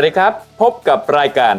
วัสดีครับ พบกับรายการ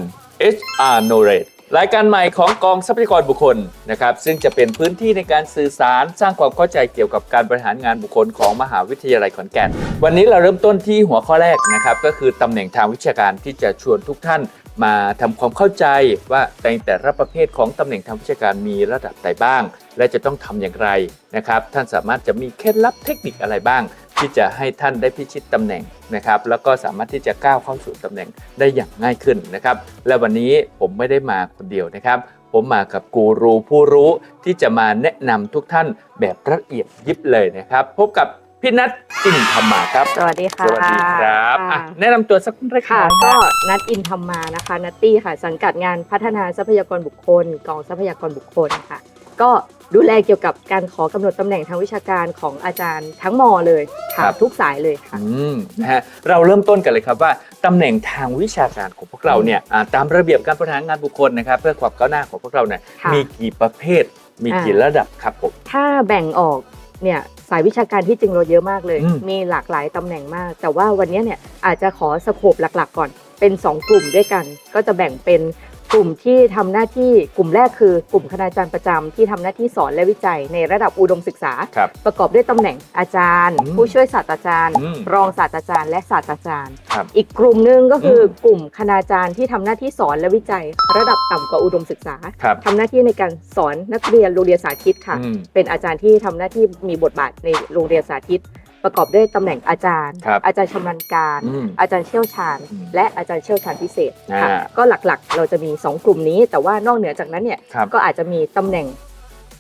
HR Knowledge รายการใหม่ของกองทรัพยากรบุคคลนะครับซึ่งจะเป็นพื้นที่ในการสื่อสารสร้างความเข้าใจเกี่ยวกับการบริหารงานบุคคลของมหาวิทยาลัยขอนแก่น วันนี้เราเริ่มต้นที่หัวข้อแรกนะครับก็คือตำแหน่งทางวิชาการที่จะชวนทุกท่านมาทำความเข้าใจว่าในแต่ละประเภทของตำแหน่งทางวิชาการมีระดับใดบ้าง และจะต้องทำอย่างไรนะครับ ท่านสามารถจะมีเคล็ดลับเทคนิคอะไรบ้าง ที่จะให้ท่านได้พิชิตตำแหน่งนะครับแล้วก็สามารถที่จะก้าวเข้าสู่ตำแหน่งได้อย่างง่ายขึ้นนะครับและวันนี้ผมไม่ได้มาคนเดียวนะครับ ผมมากับกูรูผู้รู้ที่จะมาแนะนำทุกท่านแบบละเอียดยิบเลยนะครับ พบกับพี่นัทจินธรรมาครับ สวัสดีค่ะ สวัสดีครับค่ะอะแนะนำตัวสักเล็กค่ะน้อยก็นะนัดอินธรรมานะคะ นัตตี้ค่ะ สังกัดงานพัฒนาทรัพยากรบุคคลกองทรัพยากรบุคคลค่ะ ก็ดูแลเกี่ยวกับการขอกำหนดตำแหน่งทางวิชาการของอาจารย์ทั้งมอเลยค่ะทุกสายเลยค่ะอืมนะฮะเราเริ่มต้นกันเลยครับว่าตำแหน่งทางวิชาการของพวกเราเนี่ยอ่าตามระเบียบการบริหารงานบุคคลนะครับ เพื่อความก้าวหน้าของพวกเราเนี่ยค่ะมีกี่ประเภทมีกี่อ่าระดับครับผมถ้าแบ่งออกเนี่ยสายวิชาการที่จริงเราเยอะมากเลยอืมมีหลากหลายตำแหน่งมาก แต่ว่าวันนี้เนี่ยอาจจะขอสโคปหลักๆก่อนเป็น 2 กลุ่มด้วยกัน ก็จะแบ่งเป็น กลุ่มที่ทำหน้าที่กลุ่มแรกคือกลุ่มคณาจารย์ประจำที่ทำหน้าที่สอนและวิจัยในระดับอุดมศึกษาครับประกอบด้วยตำแหน่งอาจารย์อืมผู้ช่วยศาสตราจารย์อืมรองศาสตราจารย์ และศาสตราจารย์ครับอีกกลุ่มหนึ่งก็คืออมกลุ่มคณาจารย์ที่ทำหน้าที่สอนและวิจัย ระดับต่ำกว่าอุดมศึกษาครับทำหน้าที่ในการสอนนักเรียนโรงเรียนสาธิตค่ะอืมเป็นอาจารย์ที่ทำหน้าที่มีบทบาทในโรงเรียนสาธิต ประกอบด้วยตำแหน่งอาจารย์ ครับอาจารย์ชำนาญการ อืมอาจารย์เชี่ยวชาญ อืมและอาจารย์เชี่ยวชาญพิเศษค่ะอ่าก็หลักๆ เราจะมี 2 กลุ่มนี้ แต่ว่านอกเหนือจากนั้นเนี่ยครับ ก็อาจจะมีตำแหน่ง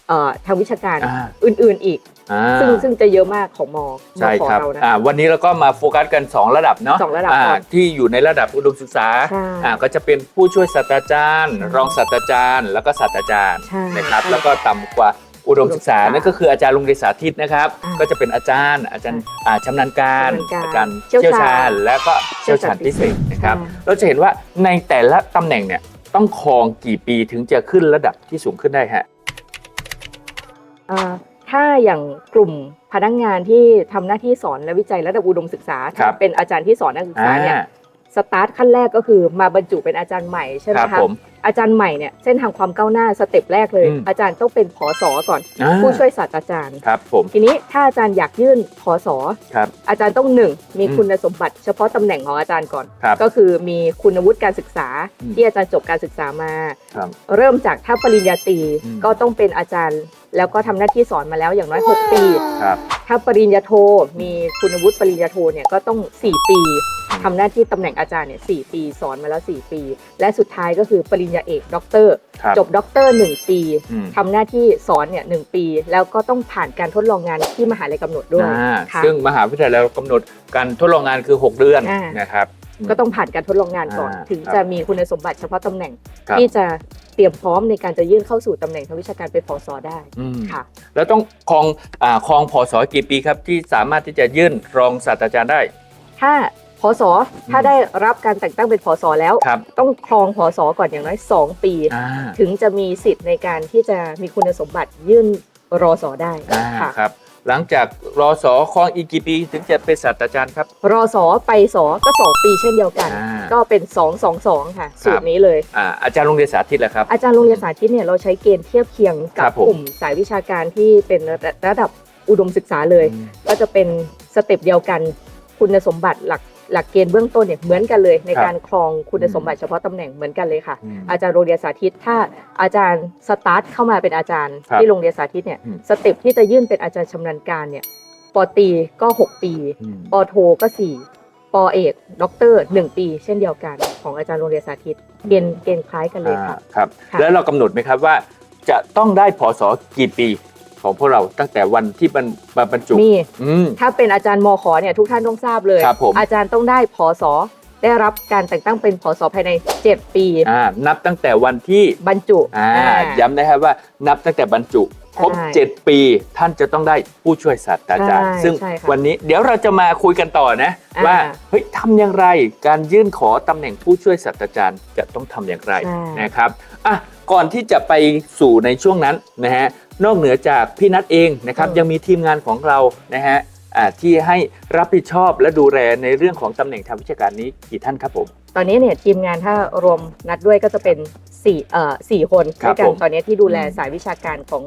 เอ่อทางวิชาการอ่าอื่นๆอีก อ่าซึ่งซึ่งจะเยอะมากของมมใช่ขอครับเรานะ อ่าวันนี้เราก็มาโฟกัสกัน 2 ระดับเนาะสองระดับอ่าก่อนที่อยู่ในระดับอุดมศึกษาใช่อ่าก็จะเป็นผู้ช่วยศาสตราจารย์ใช่รองศาสตราจารย์ แล้วก็ศาสตราจารย์ใช่นะครับ ใช่ แล้วก็ต่ำกว่า อุดมศึกษาอุดมศึกษานั่นก็คืออาจารย์โรงเรียนสาธิตนะครับ อ่าก็จะเป็นอาจารย์ อาจารย์อ่าชำนาญการ ชำนาญการอาจารย์เชี่เชี่ยยววชาชาญ ญ และก็เชี่ยวชาญเชี่พิยวเศชาญษนะครับใช่เราจะเห็นว่าในแต่ละตำแหน่งเนี่ยต้องครองกี่ปีถึงจะขึ้นระดับที่สูงขึ้นได้ฮะ อ่าถ้าอย่างกลุ่มพนักงานที่ทำหน้าที่สอนและวิจัยระดับอุดมศึกษาครับเป็นอาจารย์ที่สอนนักศึกษาเนี่ยอ่า สตาร์ทขั้นแรกก็คือมาบรรจุเป็นอาจารย์ใหม่ใช่ไหมครับคะผม อาจารย์ใหม่เนี่ยเส้นทางความก้าวหน้าสเต็ปแรกเลย อืมอาจารย์ต้องเป็นผอสอก่อน อ่า ผู้ช่วยศาสตราจารย์ ครับผม ทีนี้ถ้าอาจารย์อยากยื่นผอสอครับอาจารย์ต้องหนึ่งมีอืมคุณสมบัติเฉพาะตำแหน่งของอาจารย์ก่อน ครับก็คือมีคุณวุฒิการศึกษาอืม ที่อาจารย์จบการศึกษามา ครับ เริ่มจากถ้าปริญญาตรีอืม ก็ต้องเป็นอาจารย์ แล้วก็ทำหน้าที่สอนมาแล้วอย่างน้อย6ปี ครับ ถ้าปริญญาโทมีคุณวุฒิปริญญาโทเนี่ยก็ต้อง 4 ปีอืมทำหน้าที่ตำแหน่งอาจารย์เนี่ยสปี สอนมาแล้ว 4 ปี และสุดท้ายก็คือปริญญาเอกด็อกเตอร์ครับจบด็อกเตอร์หนึ่งปีอืมทำหน้าที่สอนเนี่ยหนึ่งปี แล้วก็ต้องผ่านการทดลองงานที่มหาลัยกำหนดด้วยอ่าค่ะซึ่งมหาวิทยาลัยเรากำหนดการทดลองงานคือ 6 เดือนอ่านนะครับก็ต้องผ่านการทดลองงานก่อนอ่าถึงครับจะมีคุณสมบัติเฉพาะตำแหน่งครับที่จะ เตรียมพร้อมในการจะยื่นเข้าสู่ตำแหน่งทางวิชาการเป็นผอสอได้อืมค่ะแล้วต้องครองอ่าครองพอสอกี่ปีครับ ที่สามารถที่จะยื่นรองศาสตราจารย์ได้ ถ้าพศถ้าได้รับการแต่งตั้งเป็นพศแล้วครับต้องครองพศก่อนอย่างน้อย 2 ปีอ่าถึงจะมีสิทธิ์ในการที่จะมีคุณสมบัติยื่นรอสอได้อ่าค่ะครับ หลังจากรอสอครองอีกกี่ปีถึงจะเป็นศาสตราจารย์ครับ รอสอไปสอก็2ปีเช่นเดียวกัน อ่าก็เป็น2 2 2ค่ะสูตรนี้เลย อ่าอาจารย์โรงเรียนสาธิตแหละครับ อาจารย์โรงเรียนสาธิตเนี่ยเราใช้เกณฑ์เทียบเคียงกัครับบผม กลุ่มสายวิชาการที่เป็นระระดับอุดมศึกษาเลย อืมก็จะเป็นสเต็ปเดียวกัน คุณสมบัติหลัก หลักเกณฑ์เบื้องต้นเนี่ยเหมือนกันเลย ในครับการครองคุณสมบัติเฉพาะตำแหน่งเหมือนกันเลยค่ะอืมอาจารย์โรงเรียนสาธิต ถ้าอาจารย์สตาร์ทเข้ามาเป็นอาจารย์ครับที่โรงเรียนสาธิตเนี่ยอืมสเต็ปที่จะยื่นเป็นอาจารย์ชำนาญการเนี่ยปอตรีก็ 6 ปีอืมปอโทก็ 4ปอเอกด็อกเตอร์ 1 ปี เช่นเดียวกันของอาจารย์โรงเรียนสาธิตเกณฑ์เกณฑ์คล้ายกันเลยค่ะอ่าครับค่ะแล้วเรากำหนดไหมครับว่าจะต้องได้พอสอกี่ปี ของพวกเราตั้งแต่วันที่มันมาบรรจุมีอืม ถ้าเป็นอาจารย์มขเนี่ยทุกท่านต้องทราบเลย ครับผม อาจารย์ต้องได้พศได้รับการแต่งตั้งเป็นพศภายใน 7 ปี อ่านับตั้งแต่วันที่บรรจุอ่าอ่า ย้ำนะครับว่านับตั้งแต่บรรจุครบใช่7 ปี ท่านจะต้องได้ผู้ช่วยศาสตราจารย์ ใช่ซึ่งใช่ค่ะวันนี้เดี๋ยวเราจะมาคุยกันต่อนะ อ่าว่าเฮ้ยทำอย่างไรการยื่นขอตำแหน่งผู้ช่วยศาสตราจารย์จะต้องทำอย่างไรใช่ นะครับอะก่อนที่จะไปสู่ในช่วงนั้นนะฮะ นอกเหนือจากพี่นัทเองนะครับยังมีทีมงานของเรานะฮะอ่าที่ให้รับผิดชอบและดูแลในเรื่องของตำแหน่งทางวิชาการนี้กี่ท่านครับผม ตอนนี้เนี่ยทีมงานถ้ารวมนัดด้วยก็จะเป็นสี่เอ่อสี่คนครัด้บวยกันผมตอนนี้ที่ดูแลอืมสายวิชาการของ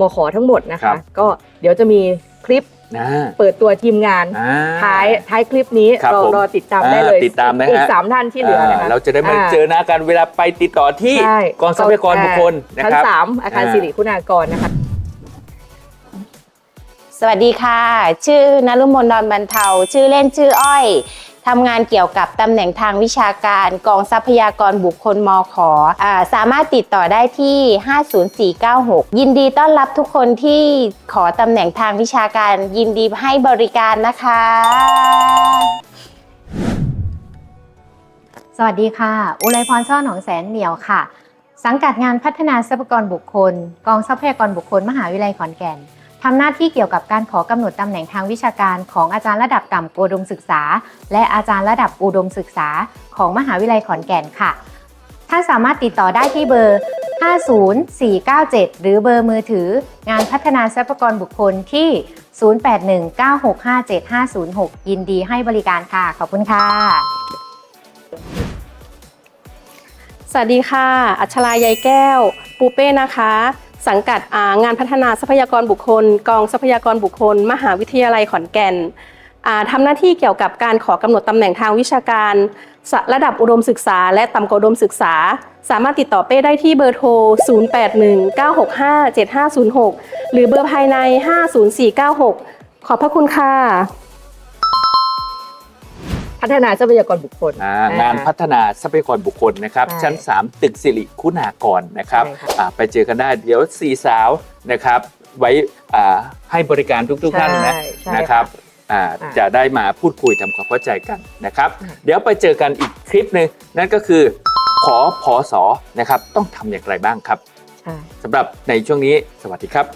มขทั้งหมดนะครัคะบก็เดี๋ยวจะมีคลิป นะ เปิดตัวทีมงาน อ่าท้ายท้ายคลิปนี้ครับรอผมรอติดตามได้เลยอ่าติดตามนะฮะ อีกสามท่านที่เหลือนะคะาเราจะได้มาอ่าเจอหน้ากันเวลาไปติดต่อที่ใช่กองทรัพยากรบุคคลนะชั้นครับ สามอาคารอ่า สิริคุณากรนะคะ สวัสดีค่ะ ชื่อนรุมนดอนบรรเทา ชื่อเล่นชื่ออ้อย ทำงานเกี่ยวกับตำแหน่งทางวิชาการกองทรัพยากรบุคคลมขอสามารถติดต่อได้ที่ 50496 ยินดีต้อนรับทุกคนที่ขอตำแหน่งทางวิชาการ ยินดีให้บริการนะคะ สวัสดีค่ะ อุไรพรช่อหนองแสนเหนียวค่ะ สังกัดงานพัฒนาทรัพยากรบุคคล กองทรัพยากรบุคคล มหาวิทยาลัยขอนแก่น ทำหน้าที่เกี่ยวกับการขอกำหนดตำแหน่งทางวิชาการของอาจารย์ระดับต่ำอุดมศึกษา และอาจารย์ระดับอุดมศึกษา ของมหาวิทยาลัยขอนแก่นค่ะ ท่านสามารถติดต่อได้ที่เบอร์ 50497 หรือเบอร์มือถือ งานพัฒนาทรัพยากรบุคคลที่ 0819657506 ยินดีให้บริการค่ะ ขอบคุณค่ะ สวัสดีค่ะ อัชรายายแก้ว ปูเป้นะคะ สังกัดงานพัฒนาทรัพยากรบุคคล กองทรัพยากรบุคคล มหาวิทยาลัยขอนแก่นอ่าทำหน้าที่เกี่ยวกับการขอกำหนดตำแหน่งทางวิชาการ ระดับอุดมศึกษา และต่ำกว่าอุดมศึกษา สามารถติดต่อเป้ได้ที่เบอร์โทร 0819657506 หรือเบอร์ภายใน 50496 ขอบพระคุณค่ะ พัฒนาทรัพยากรบุคคล อ่างานพัฒนาทรัพยากรบุคคลนะครับ ใช่ชั้น 3 ตึกสิริคุณากรนะครับใช่ค่ะอ่าไปเจอกันได้เดี๋ยวสี่สาวนะครับ ไว้อ่าให้บริการทุกๆท่านนะใช่ใช่นะครับอ่าอ่าจะได้มาพูดคุยทำความเข้าใจกันนะครับอืมเดี๋ยวไปเจอกันอีกคลิปหนึ่งนั่นก็คือขอพอสอนะครับต้องทำอย่างไรบ้างครับใช่ สำหรับในช่วงนี้สวัสดีครับ